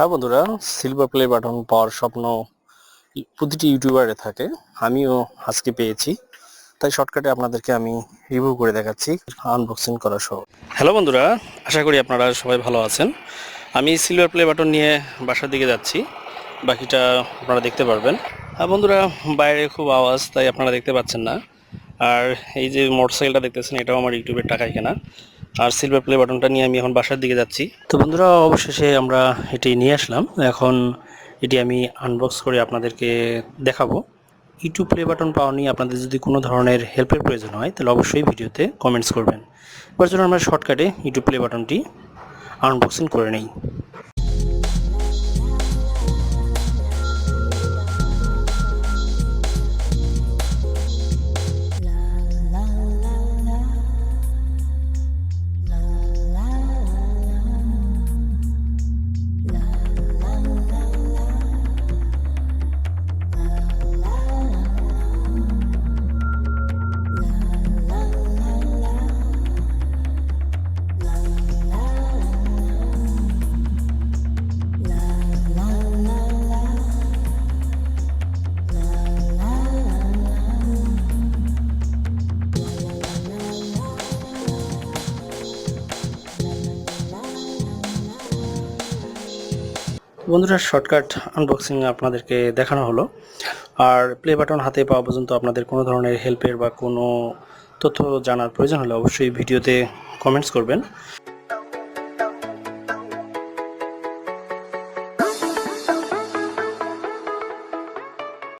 হ্যাঁ বন্ধুরা silver play button পাওয়ার স্বপ্ন প্রতিটি ইউটিউবারে থাকে, আমিও আজকে পেয়েছি। তাই শর্টকাটে আপনাদেরকে আমি রিভিউ করে দেখাচ্ছি আনবক্সিং করা সহ। হ্যালো বন্ধুরা, আশা করি আপনারা সবাই ভালো আছেন। আমি সিলভার প্লে বাটন নিয়ে বাসার দিকে যাচ্ছি, বাকিটা আপনারা দেখতে পারবেন। হ্যাঁ বন্ধুরা, বাইরে খুব আওয়াজ, তাই আপনারা দেখতে পাচ্ছেন না। আর এই যে মোটরসাইকেলটা দেখতেছেন, এটাও আমার ইউটিউবের টাকায় কেনা। আর সিলভার প্লে বাটনটা নিয়ে আমি এখন বাসার দিকে যাচ্ছি। তো বন্ধুরা, অবশেষে আমরা এটি নিয়ে আসলাম। এখন এটি আমি আনবক্স করে আপনাদেরকে দেখাবো। ইউটিউব প্লে বাটন পাওয়া নিয়ে আপনাদের যদি কোনো ধরনের হেল্পের প্রয়োজন হয়, তাহলে অবশ্যই ভিডিওতে কমেন্টস করবেন। এবার জন্য আমরা শর্টকাটে ইউটিউব প্লে বাটনটি আনবক্সিং করে নেই। বন্ধুরা শর্টকাট আনবক্সিং আপনাদেরকে দেখানো হলো। আর প্লে বাটন হাতে পাওয়া পর্যন্ত আপনাদের কোনো ধরনের হেল্পের বা কোনো তথ্য জানার প্রয়োজন হলে অবশ্যই ভিডিওতে কমেন্টস করবেন।